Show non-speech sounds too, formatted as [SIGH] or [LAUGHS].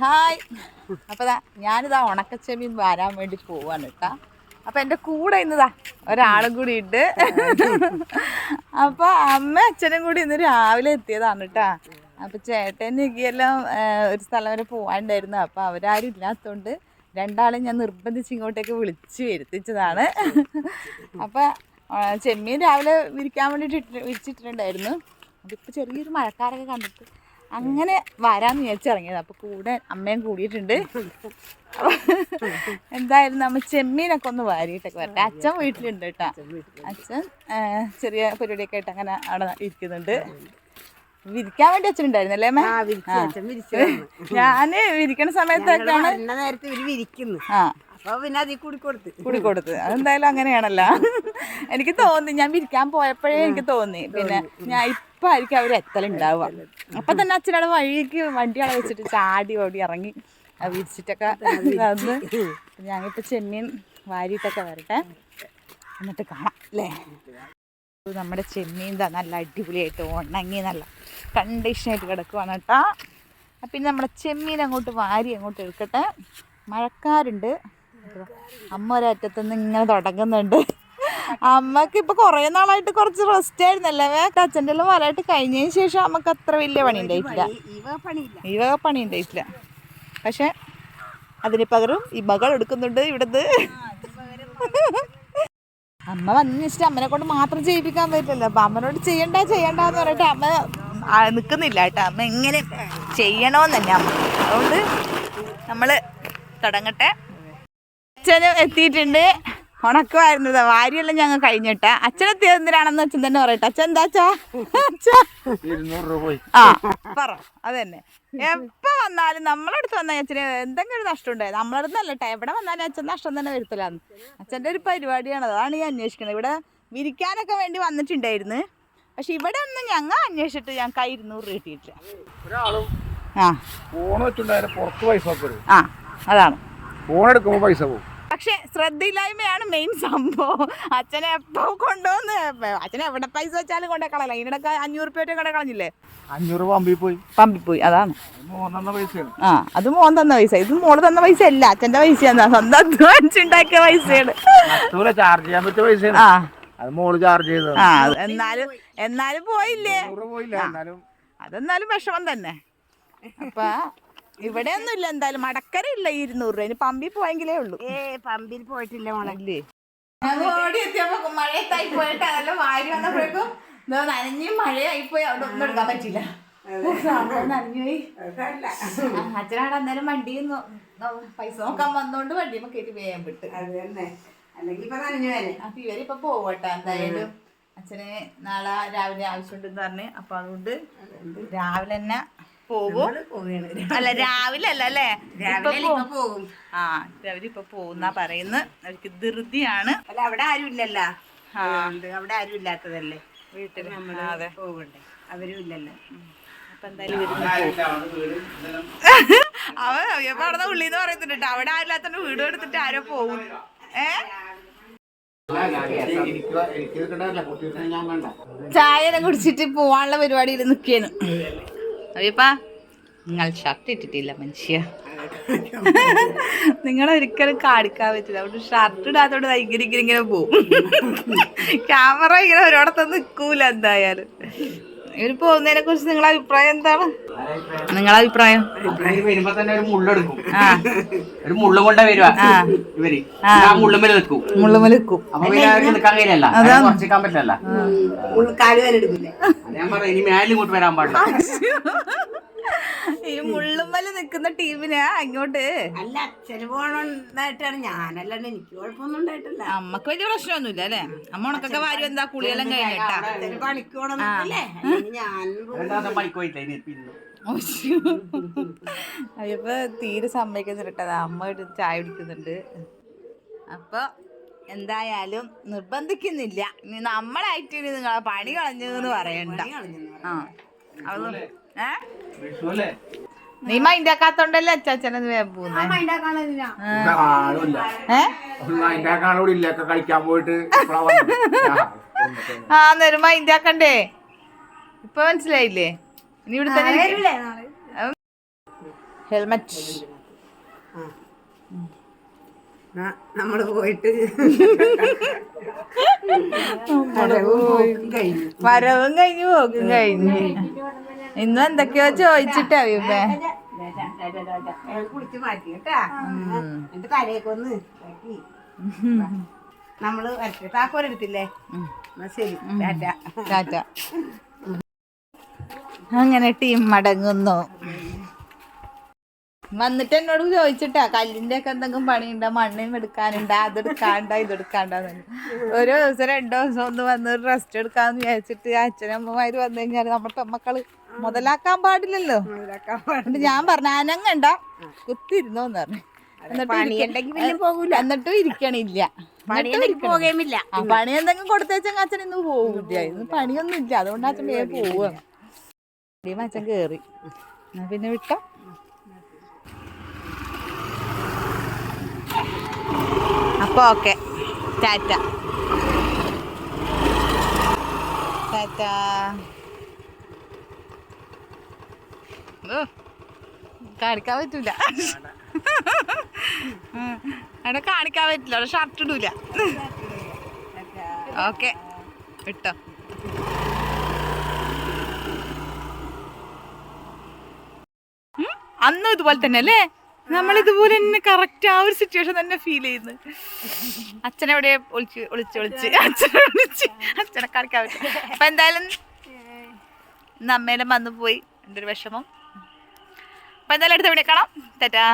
Hi. അപ്പോൾ ദാ ഞാനിതാ ഉണക്കച്ചെമ്മീൻ വരാൻ വേണ്ടി പോവാണ് കേട്ടാ അപ്പോൾ എന്റെ കൂടെ ഇന്നതാ ഒരാളും കൂടി ഉണ്ട് അപ്പോൾ അമ്മ അച്ഛനും കൂടി ഇന്ന് രാവിലെ എത്തിയതാണ് കേട്ടാ അപ്പോൾ ചേട്ടൻ എല്ലാം ഒരു സ്ഥലം വരെ പോകാനുണ്ടായിരുന്നു അപ്പോൾ അവരാരും ഇല്ലാത്തതുകൊണ്ട് രണ്ടാളെ ഞാൻ നിർബന്ധിച്ച് ഇങ്ങോട്ടേക്ക് വിളിച്ച് വരുത്തിച്ചതാണ്. അപ്പോൾ ചെമ്മീൻ രാവിലെ വിരിക്കാൻ വേണ്ടിയിട്ട് വിരിച്ചിട്ടുണ്ടായിരുന്നു അതിപ്പോൾ ചെറിയൊരു മഴക്കാരൊക്കെ കണ്ടിട്ട് അങ്ങനെ വരാന്ന് വിചാരിച്ചിറങ്ങിയത്. അപ്പോൾ കൂടെ അമ്മയും കൂടിയിട്ടുണ്ട്. എന്തായാലും നമ്മ ചെമ്മീനൊക്കെ ഒന്ന് വാരിയിട്ടൊക്കെ വരട്ടെ. അച്ഛൻ വീട്ടിലുണ്ട് കേട്ടോ. അച്ഛൻ ചെറിയ പരിപാടിയൊക്കെ ആയിട്ട് അങ്ങനെ അവിടെ ഇരിക്കുന്നുണ്ട്. വിരിക്കാൻ വേണ്ടി അച്ഛൻ ഉണ്ടായിരുന്നല്ലേ. ഞാൻ വിരിക്കണ സമയത്തൊക്കെയാണ് നേരത്തെ ഇവർ വിരിക്കുന്നു. ആ. അപ്പൊ പിന്നെ അതിൽ കൂടി കൊടുത്ത്. കൂടി കൊടുത്ത് അതെന്തായാലും അങ്ങനെയാണല്ലോ. എനിക്ക് തോന്നി. ഞാൻ വിരിക്കാൻ പോയപ്പോഴേ എനിക്ക് തോന്നി. പിന്നെ ഞാൻ ഇപ്പൊ ആയിരിക്കും അവർ എത്തലുണ്ടാവുക അപ്പം തന്നെ അച്ഛനവിടെ വഴിക്ക് വണ്ടി അവിടെ വെച്ചിട്ട് ചാടി ഓടി ഇറങ്ങി. വിരിച്ചിട്ടൊക്കെ വന്ന് ഞങ്ങളിപ്പോൾ ചെമ്മീൻ വാരിയിട്ടൊക്കെ വരട്ടെ. എന്നിട്ട് കാണാം അല്ലേ? നമ്മുടെ ചെമ്മീൻ എന്താ നല്ല അടിപൊളിയായിട്ട് ഉണങ്ങി നല്ല കണ്ടീഷനായിട്ട് കിടക്കുവാണ് കേട്ടോ. അപ്പം ഇനി നമ്മുടെ ചെമ്മീൻ അങ്ങോട്ട് വാരി അങ്ങോട്ട് എടുക്കട്ടെ. മഴക്കാരുണ്ട്. അമ്മ ഒരറ്റത്തുനിന്ന് ഇങ്ങനെ തുടങ്ങുന്നുണ്ട്. അമ്മയ്ക്ക് ഇപ്പൊ കൊറേ നാളായിട്ട് കുറച്ച് റെസ്റ്റ് ആയിരുന്നല്ലേ. അച്ഛന്റെ എല്ലാം വരായിട്ട് കഴിഞ്ഞതിന് ശേഷം അമ്മയ്ക്ക് അത്ര വലിയ പണി ഉണ്ടായിട്ടില്ല. ഈ- വക പണി ഉണ്ടായിട്ടില്ല. പക്ഷെ അതിന് പകരം ഈ മകൾ എടുക്കുന്നുണ്ട് ഇവിടുന്ന്. അമ്മ വന്നു വെച്ചിട്ട് അമ്മനെ കൊണ്ട് മാത്രം ചെയ്യിപ്പിക്കാൻ പറ്റില്ലല്ലോ. അപ്പൊ അമ്മനോട് ചെയ്യണ്ട ചെയ്യണ്ട എന്ന് പറഞ്ഞിട്ട് അമ്മ നിൽക്കുന്നില്ല കേട്ടോ. അമ്മ എങ്ങനെ ചെയ്യണോന്ന് തന്നെ അമ്മ. അതുകൊണ്ട് നമ്മൾ തുടങ്ങട്ടെ. അച്ഛനും എത്തിയിട്ടുണ്ട്. ഉണക്കുമായിരുന്നു വാരിയെല്ലാം ഞങ്ങൾ കഴിഞ്ഞിട്ട. എത്തിയത് എന്തിനാണെന്ന് അച്ഛൻ തന്നെ പറയട്ടെ. അച്ഛൻ എന്താ ആ പറ. അതന്നെ എപ്പോ വന്നാലും നമ്മളടുത്ത് വന്നാൽ അച്ഛന് എന്തെങ്കിലും ഒരു നഷ്ടം ഉണ്ടായത് നമ്മളടുത്ത് അല്ലട്ടെ. എവിടെ വന്നാലും അച്ഛൻ നഷ്ടം തന്നെ വരുത്തില്ല അച്ഛന്റെ ഒരു പരിപാടിയാണ്. അതാണ് ഞാൻ അന്വേഷിക്കുന്നത്. ഇവിടെ വിരിക്കാനൊക്കെ വേണ്ടി വന്നിട്ടുണ്ടായിരുന്നു. പക്ഷെ ഇവിടെ ഒന്നും ഞങ്ങൾ അന്വേഷിച്ചിട്ട് ഞങ്ങൾക്ക് ഇരുന്നൂറ് രൂപ കിട്ടിയിട്ടില്ല. ആ. ഫോൺ വെച്ചിട്ടുണ്ടായാലും പുറത്ത് പൈസ ആ അതാണ്. ഫോൺ എടുക്കുമ്പോൾ പൈസ പോകും. പക്ഷെ ശ്രദ്ധയില്ലായ്മയാണ് മെയിൻ സംഭവം. അച്ഛനെ എപ്പോ കൊണ്ടുവന്ന് അച്ഛനെ എവിടെ പൈസ വെച്ചാലും കൊണ്ടേ കളയല ഇതിനൊക്കെ അഞ്ഞൂറ് രൂപ കൊണ്ടേ കളഞ്ഞില്ലേ അഞ്ഞൂറ് പമ്പിൽ പോയി. പമ്പി പോയി അതാണ് ആ അത് മോൻ തന്ന പൈസ. ഇത് മോൾ തന്ന പൈസ അല്ല അച്ഛന്റെ പൈസയാണ്. സ്വന്തം അധ്വാനിച്ചുണ്ടാക്കിയ പൈസയാണ്. ചാർജ് ചെയ്യാൻ പറ്റിയ പൈസയാണ്. ആ. മോൾ ചാർജ് എന്നാലും എന്നാലും പോയില്ലേ? പോയില്ല എന്നാലും. അതെന്നാലും വിഷമം തന്നെ. അപ്പൊ ഇവിടെ ഒന്നും ഇല്ല എന്തായാലും. മടക്കര ഇല്ല ഇരുന്നൂറ് രൂപ. ഇനി പമ്പിൽ പോയെങ്കിലേ ഉള്ളൂ. ഏ പമ്പിൽ പോയിട്ടില്ല മോളല്ലേ ഓടി എത്തിയപ്പോ മഴയത്തായി പോയിട്ട് അതെല്ലാം വാരി വന്നപ്പോഴേക്കും നനഞ്ഞ് മഴയായി പോയി അവിടെ ഒന്നും എടുക്കാൻ പറ്റില്ല നനഞ്ഞുപോയി അച്ഛനാണ് അന്നേരം വണ്ടി പൈസ നോക്കാൻ വന്നോണ്ട് വണ്ടി കയറ്റി വേഗം വിട്ട്. അപ്പൊ ഇവരിപ്പൊ പോവട്ടെ എന്തായാലും. അച്ഛനെ നാളെ രാവിലെ ആവശ്യമുണ്ടെന്ന് പറഞ്ഞ്. അപ്പൊ അതുകൊണ്ട് രാവിലെ തന്നെ പോകും പോവുകയാണ് അല്ല രാവിലെ അല്ല അല്ലേ? രാവിലെ ഇപ്പൊ ഇപ്പൊ പോകും. ആ അവരിപ്പൊ പോകുന്ന പറയുന്ന. അവർക്ക് ധൃതിയാണ്. അല്ല അവിടെ ആരും ഇല്ലല്ലോ. അവിടെ ആരും ഇല്ലാത്തതല്ലേ? വീട്ടിൽ നമ്മൾ പോകണ്ടേ അവരും ഇല്ലല്ലോ. അവൻ അയ്യപ്പ അവിടെ ഉള്ളിന്ന് പറയുന്നുണ്ട്. അവിടെ ആരില്ലാത്ത വീട് എടുത്തിട്ട് ആരോ പോകും ഏ? ചായ എല്ലാം കുടിച്ചിട്ട് പോവാനുള്ള പരിപാടിയിൽ നിൽക്കേനു അയ്യപ്പാ നിങ്ങൾ ഷർട്ട് ഇട്ടിട്ടില്ല മനുഷ്യ. [LAUGHS] നിങ്ങളൊരിക്കലും കാണിക്കാൻ പറ്റില്ല. അതുകൊണ്ട് ഷർട്ട് ഇടാത്തോണ്ട് ഭയങ്കര ഇങ്ങനെ ഇങ്ങനെ പോവും. [LAUGHS] ക്യാമറ ഇങ്ങനെ ഒരിടത്തൊന്നും നിൽക്കൂല എന്തായാലും. ഇവർ പോകുന്നതിനെ കുറിച്ച് നിങ്ങളെ അഭിപ്രായം എന്താണ്? നിങ്ങളെ അഭിപ്രായം? വരുമ്പോ തന്നെ ഒരു മുള്ളെടുക്കും. ഒരു മുള്ളു കൊണ്ടേ വരുവാ. ഇവർ. മുള്ളുമ്മൽ നിൽക്കും മുള്ളുമല നിൽക്കും. അപ്പൊ പിന്നെ അവർക്ക് നിൽക്കാൻ കഴിയില്ല കുറച്ചിക്കാൻ പറ്റില്ല ഞാൻ പറയാം ഇനി മേലിൽ ഇങ്ങോട്ട് വരാൻ പാടില്ല. ഈ മുള്ളുമ്മൽ നിൽക്കുന്ന ടീമിനെ അങ്ങോട്ട്. അല്ല അച്ഛന് പോണായിട്ടാണ് ഞാനല്ലാണ്ട് എനിക്ക് കുഴപ്പമൊന്നും ഉണ്ടായിട്ടില്ല. അമ്മയ്ക്ക് വലിയ പ്രശ്നമൊന്നുമില്ല അല്ലേ? അമ്മ ഉണക്കൊക്കെ വാരി എന്താ കുളിയെല്ലാം കഴിഞ്ഞിട്ടാ അച്ഛന് ഞാൻ അയ്യപ്പോ തീരെ സമ്മതിക്കുന്നില്ല അമ്മ ഒരു ചായ കുടിക്കുന്നുണ്ട്. അപ്പൊ എന്തായാലും നിർബന്ധിക്കുന്നില്ല. നമ്മളായിട്ട് ഇനി നിങ്ങളെ പണി കളഞ്ഞു എന്ന് പറയണ്ട ആ. നീ അച്ചാച്ചനത് ഏ? അതിന്റെ ആളോട് കളിക്കാൻ പോയിട്ട്. ആ, ആ മൈൻഡ് മൈൻഡാക്കണ്ടേ ഇപ്പൊ മനസ്സിലായില്ലേ? ഇനി ഇവിടെ തന്നെ ഹെൽമറ്റ് ഹെൽമെറ്റ് നമ്മൾ പോയിട്ട്. [LAUGHS] വരവും കഴിഞ്ഞു. പോക്കും കഴിഞ്ഞു. ഇന്നും എന്തൊക്കെയോ ചോദിച്ചിട്ടാ വിപേ കുളിച്ച് നമ്മൾ താക്കോലെടുത്തില്ലേ ശരി ടാറ്റ. ടാറ്റ. അങ്ങനെ ടീം മടങ്ങുന്നു. വന്നിട്ട് എന്നോട് ചോദിച്ചിട്ടാ കല്ലിന്റെ ഒക്കെ എന്തെങ്കിലും പണിയുണ്ടോ? മണ്ണിന് എടുക്കാനുണ്ടോ? അതെടുക്കാണ്ട ഇതെടുക്കാണ്ടെന്ന് ഒരു ദിവസം രണ്ടോ ദിവസം ഒന്ന് വന്ന് റെസ്റ്റ് എടുക്കാന്ന് വിചാരിച്ചിട്ട് അച്ഛനമ്മമാര് വന്നു കഴിഞ്ഞാൽ നമ്മുടെ മക്കൾ മുതലാക്കാൻ പാടില്ലല്ലോ. ഞാൻ പറഞ്ഞ അനങ്ങണ്ട കുത്തിരുന്നോന്ന് പറഞ്ഞു. എന്നിട്ട് ഇരിക്കണില്ല. പോകേമില്ല പണി എന്തെങ്കിലും കൊടുത്തേച്ചാ അച്ഛൻ ഇന്ന് പോവില്ല. ഇന്ന് പണിയൊന്നും ഇല്ല. അതുകൊണ്ട് അച്ഛൻ ഇടിയും അച്ഛൻ കേറി. പിന്നെ വിട്ടോ? അപ്പൊ ഓക്കെ. ടാറ്റ. ടാറ്റ. കാണിക്കാൻ പറ്റൂല. അവിടെ കാണിക്കാൻ പറ്റില്ല. അവിടെ ഷർട്ട് ഇടൂല. ഓക്കെ. ഇട്ടോ. അന്നും ഇതുപോലെ തന്നെ അല്ലേ നമ്മൾ ഇതുപോലെ തന്നെ കറക്റ്റ് ആ ഒരു സിറ്റുവേഷൻ തന്നെ ഫീൽ ചെയ്യുന്നു. അച്ഛനെവിടെ ഒളിച്ച് ഒളിച്ച് ഒളിച്ച്. അച്ഛനെ വിളിച്ച് അച്ഛനെ പറ്റും. അപ്പൊ എന്തായാലും ഇന്ന് അമ്മേനെ വന്നു പോയി എന്റെ ഒരു വിഷമം. അപ്പൊ എന്തായാലും അടുത്ത എവിടെ കാണാം. തെറ്റാ